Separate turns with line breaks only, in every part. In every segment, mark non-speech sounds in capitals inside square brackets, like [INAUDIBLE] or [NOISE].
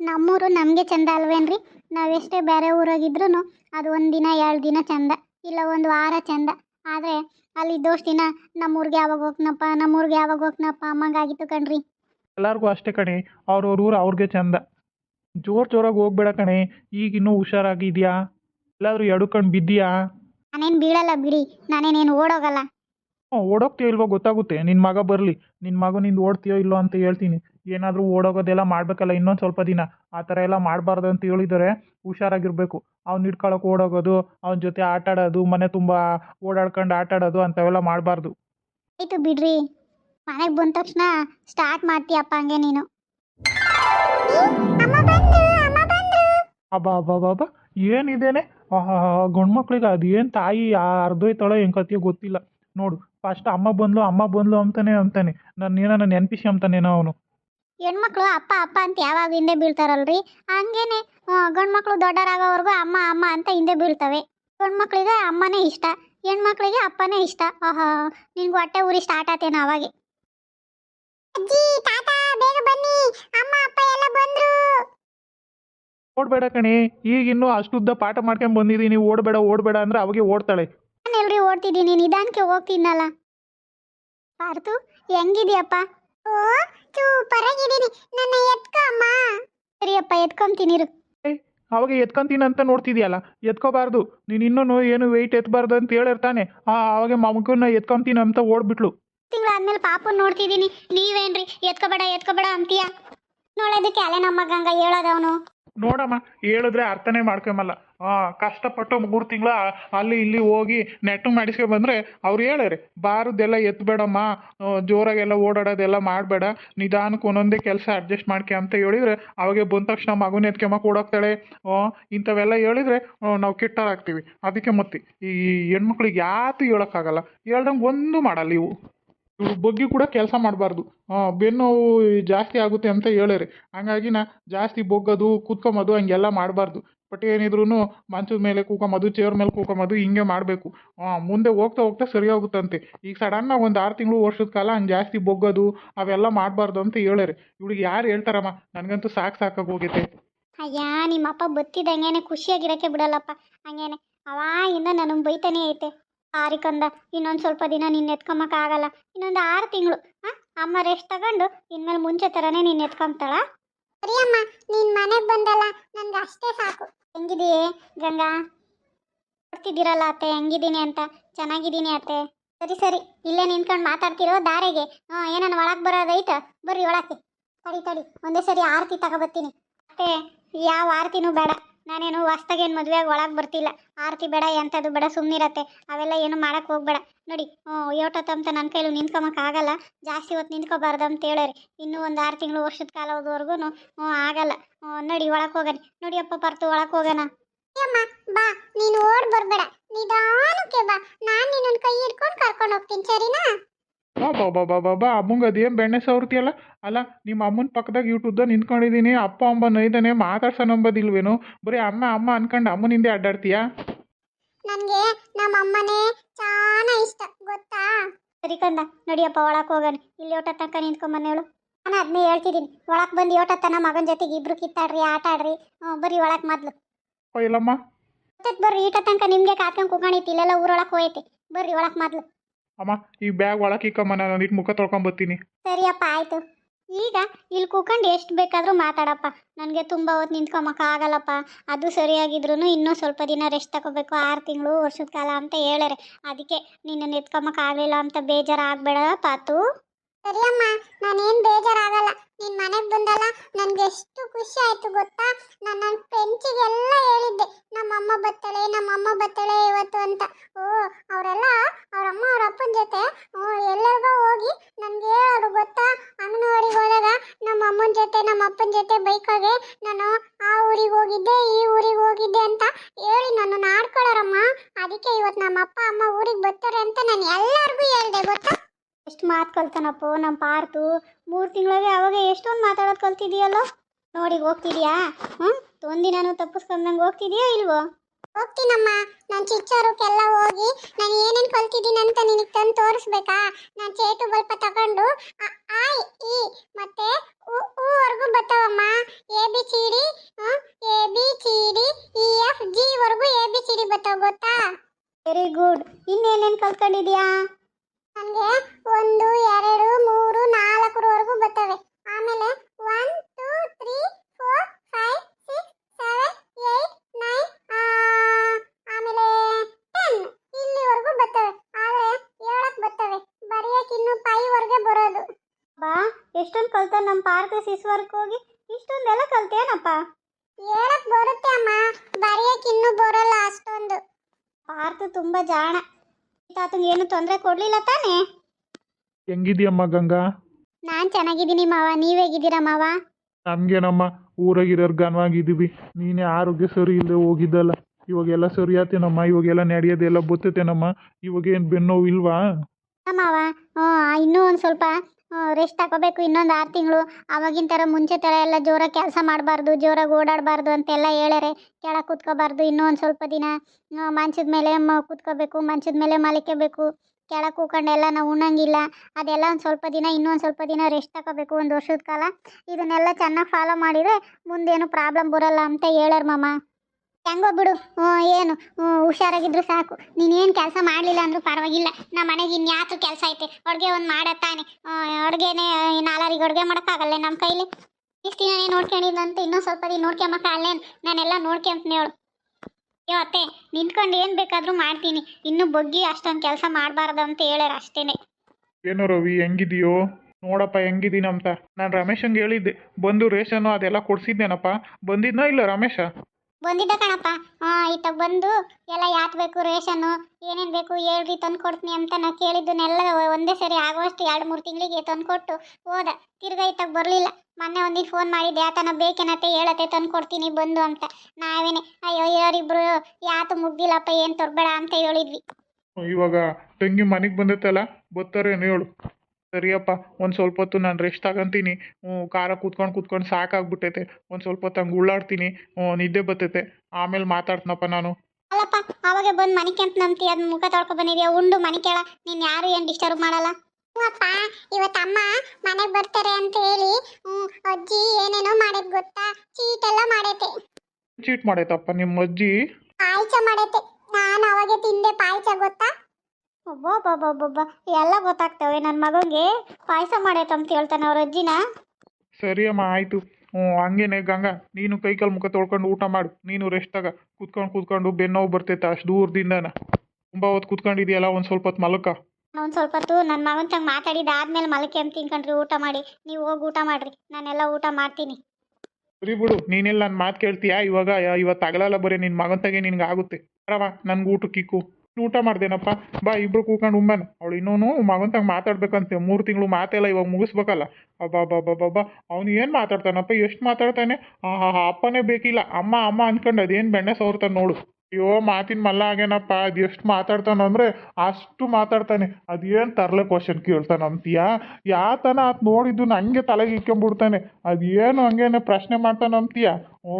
ನಮ್ಮೂರು ನಮಗೆ ಚಂದ ಅಲ್ವೇನ್ರಿ? ನಾವೆಷ್ಟೇ ಬೇರೆ ಊರಾಗಿದ್ರೂ ಅದು ಒಂದು ದಿನ ಎರಡು ದಿನ ಚಂದ ಇಲ್ಲ ಒಂದು ವಾರ ಚಂದ. ಆದರೆ ಅಲ್ಲಿ ಇದ್ದೋಷ್ಟು ದಿನ ನಮ್ಮೂರಿಗೆ ಯಾವಾಗ ಹೋಗ್ನಪ್ಪ ನಮ್ಮೂರಿಗೆ ಯಾವಾಗ ಹೋಗ್ನಪ್ಪ ಅಮ್ಮಂಗಾಗಿತ್ತು ಕಣ್ರಿ.
ಎಲ್ಲರಿಗೂ ಅಷ್ಟೇ ಕಣೆ ಅವ್ರವ್ರ ಊರು ಅವ್ರಿಗೆ ಚಂದ. ಜೋರು ಜೋರಾಗಿ ಹೋಗ್ಬೇಡ ಕಣೆ ಈಗ ಇನ್ನೂ ಹುಷಾರಾಗಿದ್ಯಾ? ಎಲ್ಲಾದರೂ ಎಡ್ಕೊಂಡು ಬಿದ್ದೀಯಾ?
ನಾನೇನು ಬೀಳಲ್ಲ ಬಿಡಿ ನಾನೇನೇನು ಓಡೋಗಲ್ಲ.
ಹ್ಞೂ ಓಡೋಗ್ತೀಯೋ ಇಲ್ವೋ ಗೊತ್ತಾಗುತ್ತೆ ನಿನ್ನ ಮಗ ಬರಲಿ ನಿನ್ನ ಮಗ ನಿಂದು ಓಡ್ತೀಯೋ ಇಲ್ಲೋ ಅಂತ ಹೇಳ್ತೀನಿ. ಏನಾದರೂ ಓಡೋಗೋದೆಲ್ಲ ಮಾಡಬೇಕಲ್ಲ ಇನ್ನೊಂದು ಸ್ವಲ್ಪ ದಿನ. ಆ ಥರ ಎಲ್ಲ ಮಾಡಬಾರ್ದು ಅಂತ ಹೇಳಿದರೆ ಹುಷಾರಾಗಿರಬೇಕು. ಅವ್ನು ಹಿಡ್ಕೊಳಕ್ಕೆ ಓಡೋಗೋದು ಅವನ ಜೊತೆ ಆಟ ಆಡೋದು ಮನೆ ತುಂಬ ಓಡಾಡ್ಕೊಂಡು ಆಟ ಆಡೋದು ಅಂಥವೆಲ್ಲ ಮಾಡಬಾರ್ದು.
ಆಯಿತು ಬಿಡ್ರಿ. ಮನೆಗೆ ಬಂದ ತಕ್ಷಣ ಸ್ಟಾರ್ಟ್ ಮಾಡ್ತೀಯಪ್ಪ ಹಂಗೆ ನೀನು.
ಅಬ್ಬಾ ಅಬ್ಬಾ ಅಬ್ಬಾ ಅಬ್ಬಾ ಏನಿದೇನೆ? ಗಂಡು ಮಕ್ಳಿಗೆ ಅದು ಏನು ತಾಯಿ ಅರ್ಧೋಯ್ತಾಳೋ ಹೆಂಗೆ ಕತ್ತಿಯೋ ಗೊತ್ತಿಲ್ಲ. ನೋಡು ಫಸ್ಟ್ ಅಮ್ಮ ಬಂದ್ಲು ಅಮ್ಮ ಬಂದ್ಲು ಅಂತಾನೆ ಅಂತಾನೆ. ನಾನು ಏನೋ ನೆನಪಿಸಿ ಅಂತಾನೇನೋ ಅವನು.
ಹೆಣ್ಮಕ್ಳು ಅಪ್ಪ ಅಪ್ಪ ಅಂತ ಯಾವಾಗ ಹಿಂದೆ ಬೀಳ್ತಾರಲ್ರಿ? ಹಂಗೇನೆ ಗಂಡು ಮಕ್ಳು ದೊಡ್ಡರಾಗೋವರೆಗೂ ಅಮ್ಮ ಅಮ್ಮ ಅಂತ ಹಿಂದೆ ಬೀಳ್ತವೆ. ಗಂಡು ಮಕ್ಳಿಗೆ ಅಮ್ಮನೇ ಇಷ್ಟ ಹೆಣ್ಮಕ್ಳಿಗೆ ಅಪ್ಪನೇ ಇಷ್ಟ. ಆಹಾ ನಿನ್ಗೆ ಹೊಟ್ಟೆ ಉರಿ ಸ್ಟಾರ್ಟ್ ಆತೇನ ಅವಾಗೆ. ಅಜ್ಜಿ ತಾತ ಬೇಗ ಬನ್ನಿ ಅಮ್ಮ ಅಪ್ಪ ಎಲ್ಲ ಬಂದ್ರು.
ಓಡಬೇಡ ಕಣೆ ಈಗ ಇನ್ನೂ ಅಷ್ಟುದ್ದ ಪಾಠ ಮಾಡ್ಕೊಂಡು ಬಂದಿದ್ದೀನಿ ಓಡಬೇಡ ಓಡಬೇಡ ಅಂದ್ರೆ ಅವಾಗೆ ಓಡ್ತಾಳೆ.
ನಾನು ಎಲ್ರಿ ಓಡ್ತಿದ್ದೀನಿ ನಿಧಾನಕ್ಕೆ ಹೋಗ್ತೀನಲ್ಲ. ಪಾರ್ತು ಹೆಂಗಿದ್ಯಪ್ಪ? ಓ ಸೂಪರ್ ಆಗಿದ್ದೀನಿ ನನ್ನ ಎತ್ಕೊ ಅಮ್ಮ. ಸರಿಯಪ್ಪ ಎತ್ಕೊಂತೀನಿರು
ಅವಾಗ ಎತ್ಕೊಂತೀನಿ ಅಂತ ನೋಡ್ತಿದ್ಯಲ್ಲ? ಎತ್ಕೋಬಾರ್ದು. ನೀನು ಇನ್ನೂ ಏನು ವೆಯ್ಟ್ ಎತ್ಬಾರ್ದು ಅಂತ ಹೇಳಿರ್ತಾನೆ. ಆ ಅವಾಗ ಮಗುನ ಎತ್ಕೊಂತೀನಿ ಅಂತ ಓಡ್ಬಿಟ್ಲು.
ತಿಂಗಳಾದ್ಮೇಲೆ ಪಾಪ ನೋಡ್ತಿದ್ದೀನಿ. ನೀವೇನ್ರಿ? ಎತ್ಕೋಬೇಡ ಎತ್ಕೋಬೇಡ ಅಂತೀಯ? ನೋಡೋದಕ್ಕೆ ಅಲೆ ನಮ್ಮ ಗಂಗ ಹೇಳೋದವನು
ನೋಡಮ್ಮ ಹೇಳಿದ್ರೆ ಅರ್ಥನೇ ಮಾಡ್ಕೊಂಬಲ್ಲ. ಕಷ್ಟಪಟ್ಟು ಮೂರು ತಿಂಗಳ ಅಲ್ಲಿ ಇಲ್ಲಿ ಹೋಗಿ ನೆಟ್ಟು ಮಾಡಿಸ್ಕೊ ಬಂದರೆ ಅವ್ರು ಹೇಳ್ಯಾರೆ, ಬಾರದೆಲ್ಲ ಎತ್ತಬೇಡಮ್ಮ ಜೋರಾಗೆಲ್ಲ ಓಡಾಡೋದೆಲ್ಲ ಮಾಡಬೇಡ, ನಿಧಾನಕ್ಕೆ ಒಂದೊಂದೇ ಕೆಲಸ ಅಡ್ಜಸ್ಟ್ ಮಾಡ್ಕೆ ಅಂತ ಹೇಳಿದ್ರೆ ಅವಾಗೆ ಬಂದ ತಕ್ಷಣ ಮಗುನ ಎತ್ಕೊಂಬ ಕೂಡೋಗ್ತಾಳೆ ಇಂಥವೆಲ್ಲ ಹೇಳಿದ್ರೆ ನಾವು ಕೆಟ್ಟರಾಗ್ತೀವಿ ಅದಕ್ಕೆ ಮತ್ತೆ ಈ ಹೆಣ್ಮಕ್ಳಿಗೆ ಯಾತು ಹೇಳೋಕ್ಕಾಗಲ್ಲ. ಹೇಳ್ದಂಗೆ ಒಂದು ಮಾಡಲ್ಲ ಇವು. ಇವ್ರ ಬಗ್ಗೆ ಕೂಡ ಕೆಲಸ ಮಾಡಬಾರ್ದು. ಬೆನ್ನೋವು ಜಾಸ್ತಿ ಆಗುತ್ತೆ ಅಂತ ಹೇಳ್ಯಾರೆ. ಹಂಗಾಗಿ ನಾ ಜಾಸ್ತಿ ಬೊಗ್ಗೋದು ಕೂತ್ಕೊಂಬೋದು ಹಂಗೆಲ್ಲ ಮಾಡಬಾರ್ದು. ಬಟ್ ಏನಿದ್ರು ಮಂಚದ ಮೇಲೆ ಕೂಕೊಂಬೋದು ಚೇರ್ ಮೇಲೆ ಕೂಕೊಂಬೋದು ಹಿಂಗೆ ಮಾಡಬೇಕು. ಮುಂದೆ ಹೋಗ್ತಾ ಹೋಗ್ತಾ ಸರಿ ಹೋಗುತ್ತಂತೆ ಈಗ ಸಡನ್ನಾಗಿ ಒಂದು ಆರು ತಿಂಗಳು ವರ್ಷದ ಕಾಲ ಹಂಗೆ ಜಾಸ್ತಿ ಬೊಗ್ಗೋದು ಅವೆಲ್ಲ ಮಾಡಬಾರ್ದು ಅಂತ ಹೇಳ್ಯಾರೆ. ಇವಳಿಗೆ ಯಾರು ಹೇಳ್ತಾರಮ್ಮ? ನನಗಂತೂ ಸಾಕು ಸಾಕಾಗಿ ಹೋಗೈತೆ.
ಅಯ್ಯ ನಿಮ್ಮಪ್ಪ ಬತ್ತಿದಂಗೇನೆ ಖುಷಿಯಾಗಿರಕ್ಕೆ ಬಿಡಲ್ಲಪ್ಪ. ಹಂಗೇನೆ. ಅವಾಗಿಂದ ನನಗೆ ಬೈತಾನೆ ಐತೆ. ಆರಿಕಂದ ಇನ್ನೊಂದು ಸ್ವಲ್ಪ ದಿನ ನಿನ್ನ ಎತ್ಕೊಂಬಕ್ಕಾಗಲ್ಲ ಇನ್ನೊಂದು ಆರು ತಿಂಗಳು ಹಾಂ ಅಮ್ಮ ರೆಸ್ಟ್ ತಗೊಂಡು ಇನ್ಮೇಲೆ ಮುಂಚೆ ಥರನೇ ನೀನು ಎತ್ಕೊಂತಾಳ? ಸರಿ ಅಮ್ಮ ನೀನು ಮನೆಗೆ ಬಂದಲ್ಲ ನನಗೆ ಅಷ್ಟೇ ಸಾಕು. ಹೆಂಗಿದೆಯೇ ಗಂಗಾ? ನೋಡ್ತಿದ್ದೀರಲ್ಲ ಅತ್ತೆ, ಹೆಂಗಿದ್ದೀನಿ ಅಂತ? ಚೆನ್ನಾಗಿದ್ದೀನಿ ಅತ್ತೆ. ಸರಿ ಸರಿ, ಇಲ್ಲೇ ನಿಂತ್ಕೊಂಡು ಮಾತಾಡ್ತಿರೋ ದಾರೆಗೆ. ಹಾಂ ಏನನ್ನ ಒಳಗೆ ಬರೋದೈತ ಬರ್ರಿ ಒಳಕ್ಕೆ. ತಡಿ ತಡಿ, ಒಂದೇ ಸರಿ ಆರತಿ ತಗೊಬತ್ತೀನಿ ಅತ್ತೆ ಯಾವ ಆರತಿನೂ ಬೇಡ. ನಾನೇನು ಹೊಸ್ದಾಗೇನು ಮದುವೆಯಾಗಿ ಒಳಗೆ ಬರ್ತಿಲ್ಲ. ಆರತಿ ಬೇಡ ಎಂಥದ್ದು ಬೇಡ ಸುಮ್ಮನಿರತ್ತೆ ಅವೆಲ್ಲ ಏನು ಮಾಡಕ್ಕೆ ಹೋಗ್ಬೇಡ. ನೋಡಿ, ಹ್ಞೂ ಯೋಟತ್ತು ಅಂತ ನನ್ನ ಕೈಲೂ ನಿಂತ್ಕೊಂಬಕ್ಕಾಗಲ್ಲ ಜಾಸ್ತಿ ಹೊತ್ತು ನಿಂತ್ಕೋಬಾರ್ದು ಅಂತ ಹೇಳೋರಿ ಇನ್ನೂ ಒಂದು ಆರು ತಿಂಗಳು ವರ್ಷದ ಕಾಲದವರೆಗೂ ಹ್ಞೂ, ಆಗಲ್ಲ. ನೋಡಿ, ಒಳಗೆ ಹೋಗೋಣ. ನೋಡಿ, ಅಪ್ಪ ಬರ್ತು ಒಳಗೆ ಹೋಗೋಣ. ಬಾ. ನೀನು ಓಡ್ ಬರಬೇಡ. ನಿಧಾನಕ್ಕೆ ಬಾ. ನಾನು ನಿನ್ನ ಕೈ ಹಿಡ್ಕೊಂಡು ಕರ್ಕೊಂಡು ಹೋಗ್ತೀನಿ, ಸರಿನಾ?
ಬಾ ಬಾ ಬಾ ಬಾ ಬಾ ಬಾ ಅಮ್ಮಂಗೆ ಅದೇನು ಬೆಣ್ಣೆ ಸವರ್ತಿಯಲ್ಲ ಅಲ್ಲ? ನಿಮ್ಮ ಅಮ್ಮನ ಪಕ್ಕದಾಗ ಯೂಟ್ಯೂಬ್ದ ನಿಂತ್ಕೊಂಡಿದ್ದೀನಿ ಅಪ್ಪ ಅಮ್ಮ ನೈದಾನೆ ಮಾತಾಡ್ಸೋಣಂಬದಿಲ್ವೇನು ಬರೀ ಅಮ್ಮ ಅಮ್ಮ ಅನ್ಕೊಂಡು ಅಮ್ಮನ ಹಿಂದೆ ಅಡ್ಡಾಡ್ತೀಯಾ?
ನನಗೆ ನಮ್ಮ ಅಮ್ಮನೇ ಚಾನ ಇಷ್ಟ ಗೊತ್ತಾ? ಸರಿ ಕಂದ ನಡಿಯಪ್ಪ ಒಳಕ್ಕೆ ಹೋಗೋಣ ಇಲ್ಲಿ ಓಟ ತನಕ ನಿಂತ್ಕೊಂಬಂದು ಹೇಳು ನಾನು ಅದನ್ನೇ ಹೇಳ್ತಿದ್ದೀನಿ ಒಳಕ್ಕೆ ಬಂದು ಓಟ ತನ ಮಗನ ಜೊತೆಗೆ ಇಬ್ರು ಕಿತ್ತಾಡ್ರಿ ಆಟ ಆಡ್ರಿ. ಹ್ಞೂ ಒಳಕ್ಕೆ ಮೊದ್ಲು.
ಇಲ್ಲಮ್ಮ
ಬರ್ರಿ ಈಟ ತನಕ ನಿಮಗೆ ಕಾತ್ಕೊಂಡು ಕುತ್ಕೊಂಡಿತ್ತು ಇಲ್ಲೆಲ್ಲ ಊರೊಳಕ್ಕೆ ಹೋಯ್ತಿ. ಬರ್ರಿ ಒಳಕ್ಕೆ ಮೊದ್ಲು.
ಅಮ್ಮ, ಈ ಬ್ಯಾಗ್ ಒಳಕ್ಕೆ ಇಕ್ಕಮ್ಮ ನಾನು ಇಟ್ಟು ಮುಖ ತೊಳ್ಕೊಂಬತ್ತೀನಿ
ಸರಿಯಪ್ಪ, ಆಯ್ತು. ಈಗ ಇಲ್ಲಿ ಕೂಕೊಂಡು ಎಷ್ಟು ಬೇಕಾದರೂ ಮಾತಾಡಪ್ಪ. ನನಗೆ ತುಂಬ ಹೊತ್ತು ನಿಂತ್ಕೊಂಬಕ್ಕೆ ಆಗಲ್ಲಪ್ಪ. ಅದು ಸರಿಯಾಗಿದ್ರೂ ಇನ್ನೂ ಸ್ವಲ್ಪ ದಿನ ರೆಸ್ಟ್ ತಗೋಬೇಕು ಆರು ತಿಂಗಳು ವರ್ಷದ ಕಾಲ ಅಂತ ಹೇಳರೆ ಅದಕ್ಕೆ ನಿನ್ನನ್ನು ಎತ್ಕೊಂಬಕ್ಕೆ ಆಗಲಿಲ್ಲ ಅಂತ ಬೇಜಾರು ಆಗಬೇಡ ಸರಿಯಮ್ಮ, ನಾನೇನು ಬೇಜಾರಾಗಲ್ಲ. ನಿನ್ನ ಮನೆಗೆ ಬಂದಲ್ಲ, ನನಗೆ ಎಷ್ಟು ಖುಷಿ ಆಯಿತು ಗೊತ್ತಾ? ನಾನು ನನ್ನ ಫ್ರೆಂಡ್ಸಿಗೆಲ್ಲ ಹೇಳಿದ್ದೆ, ನಮ್ಮಮ್ಮ ಬರ್ತಾಳೆ ನಮ್ಮಮ್ಮ ಬರ್ತಾಳೆ ಇವತ್ತು ಅಂತ. ಓ, ಅವರೆಲ್ಲ, ಅವರಮ್ಮ ಅವ್ರ ಅಪ್ಪನ ಜೊತೆ, ಓ, ಎಲ್ಲರಿಗೋ ಹೋಗಿ ನನಗೆ ಹೇಳೋರು ಗೊತ್ತಾ? ಅಂಗನವಾಡಿಗೆ ಹೋದಾಗ ನಮ್ಮ ಅಮ್ಮನ ಜೊತೆ ನಮ್ಮ ಅಪ್ಪನ ಜೊತೆ ಬೈಕಾಗೆ ನಾನು ಆ ಊರಿಗೆ ಹೋಗಿದ್ದೆ, ಈ ಊರಿಗೆ ಹೋಗಿದ್ದೆ ಅಂತ ಹೇಳಿ ನನ್ನ ಆಡ್ಕೊಳ್ಳೋರಮ್ಮ ಅದಕ್ಕೆ ಇವತ್ತು ನಮ್ಮ ಅಪ್ಪ ಅಮ್ಮ ಊರಿಗೆ ಬರ್ತಾರೆ ಅಂತ ನಾನು ಎಲ್ಲರಿಗೂ ಹೇಳಿದೆ, ಗೊತ್ತಾ? ಎಷ್ಟು ಮಾತು ಕಲ್ತಾನಪ್ಪ ನಮ್ಮ ಪಾರ್ತು? ಮೂರು ತಿಂಗಳಿಗೆ ಅವಾಗ ಎಷ್ಟೊಂದು ಮಾತಾಡೋದು ಕಲ್ತಿದೀಯಲ್ಲೋ? ನೋಡಿ ಹೋಗ್ತಿದ್ಯಾ? ಹ್ಞೂ ಒಂದಿನಾನು ತಪ್ಪಿಸ್ಕೊಂಡಂಗೆ ಹೋಗ್ತಿದ್ಯಾ ಇಲ್ವೋ? ಹೋಗ್ತೀನಮ್ಮ. ನಾನು ಚಿಚ್ಚೋರಕ್ಕೆಲ್ಲ ಹೋಗಿ ನಾನು ಏನೇನು ಕಲ್ತಿದ್ದೀನಿ ಅಂತ ನಿನಗೆ ತಂದು ತೋರಿಸ್ಬೇಕಾ? ನಾನು ಚೇಟು ಬಲ್ಪ ತಗೊಂಡು ಅ, ನಮ್ಮ ಪಾರ್ಕ್ ಸಿಸ್ವರ್ಕ್ ಹೋಗಿ ಇಷ್ಟೊಂದೆಲ್ಲ ಕಲ್ತೇನಪ್ಪ? ಹೇಳಕ್ ಬರುತ್ತೆ ಅಮ್ಮ. ಬರೆಯಕ್ ಇನ್ನೂ ಬರೋಲ್ಲ ಅಷ್ಟೊಂದು. ಪಾರ್ಕ್ ತುಂಬಾ ಜಾಣ. ತಾತಂಗೆ ಏನು ತೊಂದರೆ ಕೊಡ್ಲಿಲ್ಲ ತಾನೇ?
ಹೆಂಗಿದ್ಯಮ್ಮ ಗಂಗಾ?
ನಾನು ಚೆನ್ನಾಗಿದ್ದೀನಿ ಮಾವ. ನೀವ್ ಹೇಗಿದ್ದೀರಾ ಮಾವ?
ನಮ್ಗೇನಮ್ಮ ಊರಾಗಿರೋರು ಘನವಾಗಿದ್ದೀವಿ. ನೀನೇ ಆರೋಗ್ಯ ಸರಿ ಇಲ್ಲದೆ ಹೋಗಿದ್ದಲ್ಲ. ಇವಾಗೆಲ್ಲ ಸರಿ ಆತೇನಮ್ಮ ಇವಾಗೆಲ್ಲ ನಡೆಯೋದೆಲ್ಲ ಇವಾಗ ಇವಾಗೇನು ಬೆನ್ನೋವು ಇಲ್ವಾ
ಆ ಮಾವ ಹ್ಞೂ ಇನ್ನೂ ಒಂದು ಸ್ವಲ್ಪ ರೆಸ್ಟ್ ತಗೋಬೇಕು ಇನ್ನೊಂದು ಆರು ತಿಂಗಳು. ಆವಾಗಿನ ಥರ ಮುಂಚೆ ಥರ ಎಲ್ಲ ಜೋರಾಗಿ ಕೆಲಸ ಮಾಡಬಾರ್ದು, ಜೋರಾಗಿ ಓಡಾಡಬಾರ್ದು ಅಂತೆಲ್ಲ ಹೇಳ್ಯಾರೆ. ಕೆಳಗೆ ಕೂತ್ಕೋಬಾರ್ದು ಇನ್ನೂ ಒಂದು ಸ್ವಲ್ಪ ದಿನ. ಮಂಚದ ಮೇಲೆ ಮ, ಕೂತ್ಕೋಬೇಕು, ಮಂಚದ ಮೇಲೆ ಮಲಿಕೋಬೇಕು ಕೆಳಗೆ ಕೂತ್ಕೊಂಡೆಲ್ಲ ನಾವು ಉಣ್ಣಂಗಿಲ್ಲ. ಅದೆಲ್ಲ ಒಂದು ಸ್ವಲ್ಪ ದಿನ, ಇನ್ನೂ ಒಂದು ಸ್ವಲ್ಪ ದಿನ ರೆಸ್ಟ್ ತಗೋಬೇಕು ಒಂದು ವರ್ಷದ ಕಾಲ. ಇದನ್ನೆಲ್ಲ ಚೆನ್ನಾಗಿ ಫಾಲೋ ಮಾಡಿದರೆ ಮುಂದೇನು ಪ್ರಾಬ್ಲಮ್ ಬರೋಲ್ಲ ಅಂತ ಹೇಳ್ಯಾರ ಮಾಮ. ಹೆಂಗೋ ಬಿಡು. ಏನು? ಹುಷಾರಾಗಿದ್ರು ಸಾಕು. ನೀನೇನು ಕೆಲಸ ಮಾಡಲಿಲ್ಲ ಅಂದ್ರೂ ಪರವಾಗಿಲ್ಲ. ನಮ್ಮ ಮನೆಗೆ ಇನ್ಯಾತ್ರ ಕೆಲಸ ಐತೆ. ಅಡುಗೆ ಒಂದು ಮಾಡತ್ತಾನೆ. ಅಡುಗೆನೇ ನಾಲಾರಿಗೆ ಅಡುಗೆ ಮಾಡೋಕ್ಕಾಗಲ್ಲ ನಮ್ಮ ಕೈಲಿ? ಇಷ್ಟು ದಿನ ನೋಡ್ಕೊಂಡಿದ್ದಂತ ಇನ್ನೂ ಸ್ವಲ್ಪ ದಿನ ನೋಡ್ಕೊಂಬಕ್ಕಾಗಲ್ಲೇನು ನಾನೆಲ್ಲ ನೋಡ್ಕೊಂತೀನಿ ಅವಳು. ಅಯ್ಯೋ ಅತ್ತೆ, ನಿಂತ್ಕೊಂಡು ಏನು ಬೇಕಾದರೂ ಮಾಡ್ತೀನಿ. ಇನ್ನು ಬಗ್ಗಿ ಅಷ್ಟೊಂದು ಕೆಲಸ ಮಾಡಬಾರ್ದು ಅಂತ ಹೇಳ್ಯಾರ ಅಷ್ಟೇನೆ.
ಏನೋ ರವಿ, ಹೆಂಗಿದೆಯೋ? ನೋಡಪ್ಪ ಹೆಂಗಿದ್ದೀನಂತ ನಾನು ರಮೇಶಂಗೆ ಹೇಳಿದ್ದೆ. ಬಂದು ರೇಷನ್ನು ಅದೆಲ್ಲ ಕೊಡ್ಸಿದ್ದೇನಪ್ಪ ಬಂದಿದ್ನೋ ಇಲ್ಲ ರಮೇಶ?
ಬಂದಿದ್ದ ಕಣಪ್ಪ. ಇತ್ತಾಗ ಬಂದು ಎಲ್ಲ ಯಾತ್ ಬೇಕು, ರೇಷನ್ನು, ಏನೇನು ಬೇಕು ಹೇಳ್ರಿ ತಂದ್ಕೊಡ್ತೀನಿ ಅಂತ ನಾ ಕೇಳಿದ್ದನ್ನೆಲ್ಲ ಒಂದೇ ಸರಿ ಆಗುವಷ್ಟು ಎರಡು ಮೂರು ತಿಂಗಳಿಗೆ ತಂದ್ಕೊಟ್ಟು ಹೋದ. ತಿರ್ಗಾ ಇತ್ತಾಗ ಬರಲಿಲ್ಲ. ಮೊನ್ನೆ ಒಂದಿನ ಫೋನ್ ಮಾಡಿದ್ದೆ, ಆತನ ಬೇಕೇನತ್ತೆ ಹೇಳತ್ತೆ ತಂದು ಕೊಡ್ತೀನಿ ಬಂದು ಅಂತ. ನಾವೇನೆ, ಅಯ್ಯೋ ಇವರಿಬ್ರು ಯಾತು ಮುಗ್ದಿಲ್ಲಪ್ಪ, ಏನು ತೊರ್ಬೇಡ ಅಂತ ಹೇಳಿದ್ವಿ.
ಇವಾಗ ತಂಗಿ ಮನೆಗೆ ಬಂದೈತಲ್ಲ, ಬರ್ತಾರೇನು ಹೇಳು. ಸರಿಯಪ್ಪ ಒಂದು ಸ್ವಲ್ಪ ಹೊತ್ತು ನಾನು ರೆಸ್ಟ್ ತಗೊಂತೀನಿ. ಕಾರ ಕೂತ್ಕೊಂಡು ಕೂತ್ಕೊಂಡು ಸಾಕಾಗ್ಬಿಟ್ಟೈತೆ. ಒಂದು ಸ್ವಲ್ಪ ಹೊತ್ತು ಹಂಗೆ ಉಳ್ಳಾಡ್ತೀನಿ. ನಿದ್ದೆ ಬರ್ತೈತೆ. ಆಮೇಲೆ ಮಾತಾಡ್ತೀನಪ್ಪ ನಾನು.
ಅಲ್ಲಪ್ಪ ಅವಾಗ ಬಂದು ಮನೆ ಅಂತ ನಂಬ್ತಿ ಅದ್ ಮುಖ ತೊಳ್ಕೊ ಬಂದಿದ್ಯಾ? ಉಂಡು ಮನೆ ಕೇಳ ನೀನು ಯಾರು ಏನು ಡಿಸ್ಟರ್ಬ್ ಮಾಡಲ್ಲ? ಅಪ್ಪ ಇವತ್ತು ಅಮ್ಮ ಮನೆಗೆ ಬರ್ತಾರೆ ಅಂತ ಹೇಳಿ ಅಜ್ಜಿ ಏನೇನೋ ಮಾಡಿದ್ ಗೊತ್ತಾ? ಚೀಟ್ ಎಲ್ಲ ಮಾಡೈತೆ.
ಚೀಟ್ ಮಾಡೈತಪ್ಪ ನಿಮ್ಮ ಅಜ್ಜಿ?
ಪಾಯಸ ಮಾಡೈತೆ. ನಾನು ಅವಾಗೆ ತಿಂದೆ ಪಾಯಸ ಗೊತ್ತಾ? ಒಬ್ಬೊಬ್ಬೊಬ್ಬೊಬ್ಬ ಎಲ್ಲ ಗೊತ್ತಾಗ್ತವೆ. ನನ್ನ ಮಗಂಗೆ ಪಾಯಸ ಮಾಡೈತೆ ಅಂತ ಹೇಳ್ತಾನೆ ಅವ್ರ ಅಜ್ಜಿನ.
ಸರಿಯಮ್ಮ ಆಯಿತು. ಹ್ಞೂ ಹಂಗೇನೆ ಗಂಗಾ ನೀನು ಕೈ ಕಾಲು ಮುಖ ತೊಳ್ಕೊಂಡು ಊಟ ಮಾಡು. ನೀನು ರೆಸ್ಟ್ ಕುತ್ಕೊಂಡು ಕೂತ್ಕೊಂಡು ಕೂತ್ಕೊಂಡು ಬೆನ್ನೋವು ಬರ್ತೈತೆ ಅಷ್ಟು ದೂರದಿಂದನ. ತುಂಬ ಹೊತ್ತು ಕುತ್ಕೊಂಡಿದ್ಯಲ್ಲ ಒಂದು ಸ್ವಲ್ಪ ಹೊತ್ತು ಮಲಕ.
ಒಂದು ಸ್ವಲ್ಪ ಹೊತ್ತು ನನ್ನ ಮಗನ ತಂಗ ಮಾತಾಡಿದಾದ್ಮೇಲೆ ಮಲಕೆ ಅಂತ ತಿನ್ಕೊಂಡ್ರಿ ಊಟ ಮಾಡಿ. ನೀವು ಹೋಗಿ ಊಟ ಮಾಡ್ರಿ. ನಾನೆಲ್ಲ ಊಟ ಮಾಡ್ತೀನಿ.
ಸರಿ ಬಿಡು ನೀನೆಲ್ಲ ನನ್ನ ಮಾತು ಕೇಳ್ತೀಯಾ? ಇವಾಗ ಇವತ್ತು ಆಗಲಲ್ಲ ಬರೀ ನಿನ್ನ ಮಗನ ತಗೆ ನಿನಗೆ ಆಗುತ್ತೆ. ಬರವಾ ನನ್ಗೆ ಊಟಕ್ಕೆ ಇಕ್ಕು ನೀನ್ ಊಟ ಮಾಡ್ದೇನಪ್ಪ? ಬಾ, ಇಬ್ರು ಕೂಕೊಂಡು ಉಮ್ಮನ. ಅವಳು ಇನ್ನೂ ಮಗನ ಮಾತಾಡ್ಬೇಕಂತ. ಮೂರು ತಿಂಗಳು ಮಾತೆಲ್ಲ ಇವಾಗ ಮುಗಿಸ್ಬೇಕಲ್ಲ. ಅಬ್ಬಾ ಬಾ ಬಾ ಅವ್ನು ಏನು ಮಾತಾಡ್ತಾನಪ್ಪ? ಎಷ್ಟು ಮಾತಾಡ್ತಾನೆ? ಆ ಅಪ್ಪನೇ ಬೇಕಿಲ್ಲ. ಅಮ್ಮ ಅಮ್ಮ ಅನ್ಕೊಂಡು ಅದೇನು ಬೆಣ್ಣೆ ಸವರ್ತಾನೆ ನೋಡು. ಅಯ್ಯೋ, ಮಾತಿನ ಮಲ್ಲ ಆಗೇನಪ್ಪ ಅದು ಎಷ್ಟು ಮಾತಾಡ್ತಾನ ಅಂದರೆ ಅಷ್ಟು ಮಾತಾಡ್ತಾನೆ. ಅದೇನು ತರಲೆ ಕ್ವಶನ್ ಕೇಳ್ತಾನೆ ಅಂತೀಯಾ? ಯಾತನ ಅದು ನೋಡಿದ್ದು ಹಂಗೆ ತಲೆಗೆ ಇಕ್ಕೊಂಬಿಡ್ತಾನೆ ಅದೇನು ಹಂಗೇನೆ ಪ್ರಶ್ನೆ ಮಾಡ್ತಾನಂತೀಯ? ಓ.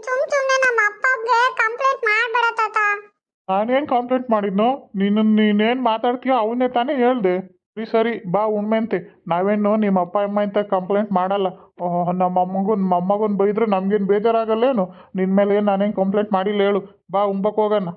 ಸುಮ್ ಸುಮ್ಮನೆ ನಮ್ಮ ಅಪ್ಪಗೆ ಕಂಪ್ಲೇಂಟ್ ಮಾಡಬೇಡ ತಾತ.
ನಾನೇನು ಕಂಪ್ಲೇಂಟ್ ಮಾಡಿದ್ನೋ? ನೀನು ನೀನೇನು ಮಾತಾಡ್ತೀಯೋ ಅವನ್ನೇ ತಾನೇ ಹೇಳ್ದೆ. ಸರಿ ಸರಿ ಬಾ ಉಣ್ಮೆಂತೆ. ನಾವೇನು ನಿಮ್ಮ ಅಪ್ಪ ಅಮ್ಮ ಅಂತ ಕಂಪ್ಲೇಂಟ್ ಮಾಡಲ್ಲ. ಓಹ್, ನಮ್ಮ ಅಮ್ಮಗೂ ಬೈದ್ರೆ ನಮ್ಗೇನು ಬೇಜಾರಾಗಲ್ಲೇನು ನಿನ್ನ ಮೇಲೆ ನಾನೇನು ಕಂಪ್ಲೇಂಟ್ ಮಾಡಿಲ್ಲ ಹೇಳು. ಬಾ ಉಂಬಕ್ ಹೋಗೋಣ.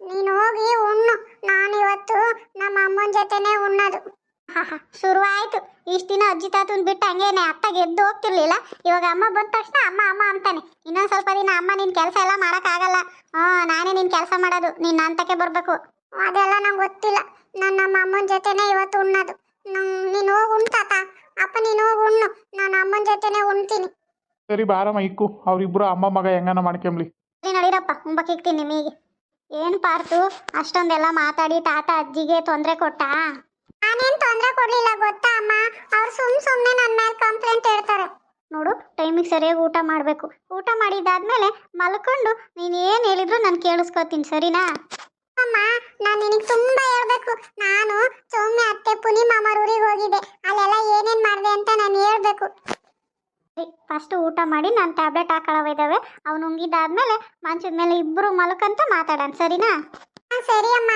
ನೀನು ಹೋಗಿ ಉಣ್ಣು. ನಾನು ಇವತ್ತು ನಮ್ಮ ಅಮ್ಮನ ಜೊತೆನೆ ಉಣ್ಣೋದು. [LAUGHS] ಶುರುವಾಯ್ತು. ಇಷ್ಟು ದಿನ ಅಜ್ಜಿ ತಾತನ್ ಬಿಟ್ಟು ಹಂಗೇನೆ ಅತ್ತಾಗ ಎದ್ದು ಹೋಗ್ತಿರ್ಲಿಲ್ಲ. ಇವಾಗ ಅಮ್ಮ ಬಂದ ತಕ್ಷಣ ಅಮ್ಮ ಅಮ್ಮ ಅಂತಾನೆ. ಇನ್ನೊಂದು ಸ್ವಲ್ಪ ದಿನ ಅಮ್ಮ ನಿನ್ ಕೆಲಸ ಎಲ್ಲ ಮಾಡೋಕ್ಕಾಗಲ್ಲ. ಹ್ಞೂ ನಾನೇ ನಿನ್ ಕೆಲಸ ಮಾಡೋದು. ನೀನು ಅಂತಕ್ಕೆ ಬರಬೇಕು. ಅದೆಲ್ಲ ನಂಗೆ ಗೊತ್ತಿಲ್ಲ. ನಾನು ನಮ್ಮ ಅಮ್ಮನ ಜೊತೆನೇ ಇವತ್ತು ಉಣ್ಣೋದು. ನೀನು ಹೋಗಿ ಉಣ್ ತಾತ. ಅಪ್ಪ ನೀನು ಹೋಗಿ ಉಣ್ಣು. ನಾನು ಅಮ್ಮನ ಜೊತೆನೇ ಉಣ್ತೀನಿ.
ಸರಿ ಬಾರಮ್ಮ ಇಕ್ಕು. ಅವರಿಬ್ಬರು ಅಮ್ಮ ಮಗ ಹೆಂಗನ ಮಾಡ್ಕೊಂಬ್ಲಿ.
ಉಂಬಕ್ಕೆ ಮುಂಬಕ್ಕಿಕ್ತೀನಿ ನಿಮಗೆ. ಏನು ಪಾರ್ತು? ಅಷ್ಟೊಂದೆಲ್ಲ ಮಾತಾಡಿ ತಾತ ಅಜ್ಜಿಗೆ ತೊಂದರೆ ಕೊಟ್ಟಾ? ನಾನೇನು ತೊಂದರೆ ಕೊಡ್ಲಿಲ್ಲ ಗೊತ್ತಾ ಅಮ್ಮ? ಅವ್ರು ಸುಮ್ ಸುಮ್ಮನೆ ನನ್ನ ಮೇಲೆ ಕಂಪ್ಲೇಂಟ್ ಹೇಳ್ತಾರೆ ನೋಡು ಟೈಮಿಗೆ ಸರಿಯಾಗಿ ಊಟ ಮಾಡಬೇಕು. ಊಟ ಮಾಡಿದಾದ್ಮೇಲೆ ಮಲ್ಕೊಂಡು ನೀನು ಏನು ಹೇಳಿದ್ರು ನಾನು ಕೇಳಿಸ್ಕೊತೀನಿ ಸರಿನಾ? ಅಮ್ಮ ನಾನು ನಿನಗೆ ತುಂಬ ಹೇಳ್ಬೇಕು. ನಾನು ಸೌಮ್ಯ ಅತ್ತೆ ಪುನಿ ಮಾಮರ ಊರಿಗೆ ಹೋಗಿದ್ದೆ. ಅಲ್ಲೆಲ್ಲ ಏನೇನು ಮಾಡಿದೆ ಅಂತ ನಾನು ಹೇಳಬೇಕು. ಸರಿ ಫಸ್ಟ್ ಊಟ ಮಾಡಿ ನಾನು ಟ್ಯಾಬ್ಲೆಟ್ ಹಾಕೊಳ್ಳೋವಿದ್ದಾವೆ ಅವ್ನು ಉಂಗಿದಾದ್ಮೇಲೆ ಮಂಚದ ಮೇಲೆ ಇಬ್ಬರು ಮಲ್ಕಂತ ಮಾತಾಡೋಣ ಸರಿನಾ? ಸರಿ ಅಮ್ಮ.